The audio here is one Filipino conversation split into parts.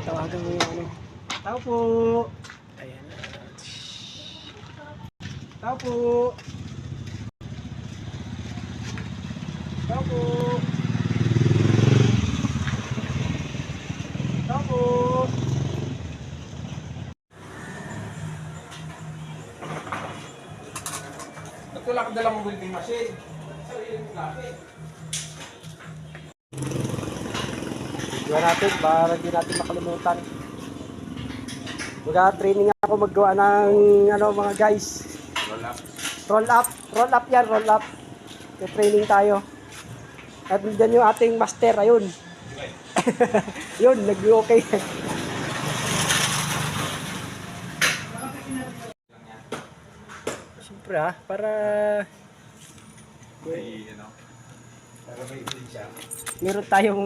Tawagan mo yung ano. Tao po. Ayan. Tao po. Tao po. Tao po. Ka dalang welding machine? Sarili mo Gawa natin para hindi natin makalimutan. Mag-training ako maggawa ng ano mga guys. Wala. Roll up. Roll up yan, roll up. training tayo. At dyan yung ating master, ayun. yun, nag-okay. Siyempre ah, para May, ano, para may meron tayong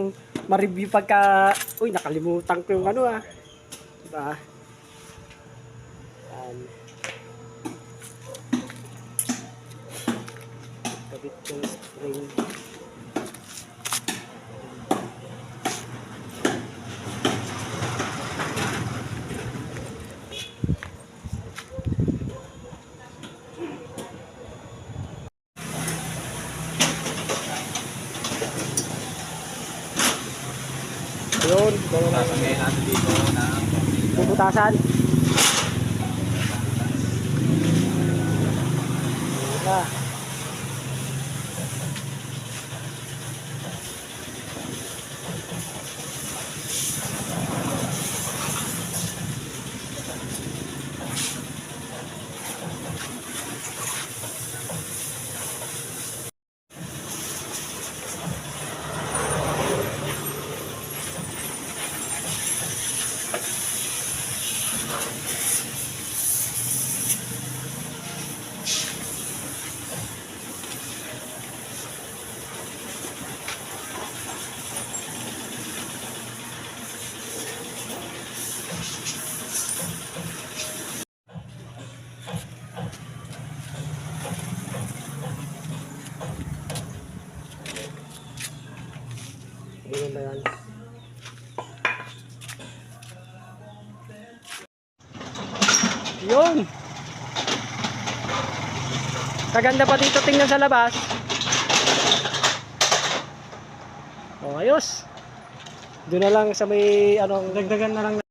ma-review pagka, uy, nakalimutan ko yung ano ah. Diba? Yan. Kabit yung spring. Yun, lang. Sasanggayin natin dito na Bubutasan. Ganun ba yan? Yun! Kaganda pa dito tingnan sa labas. Oh, ayos. Doon na lang sa may anong dagdagan na lang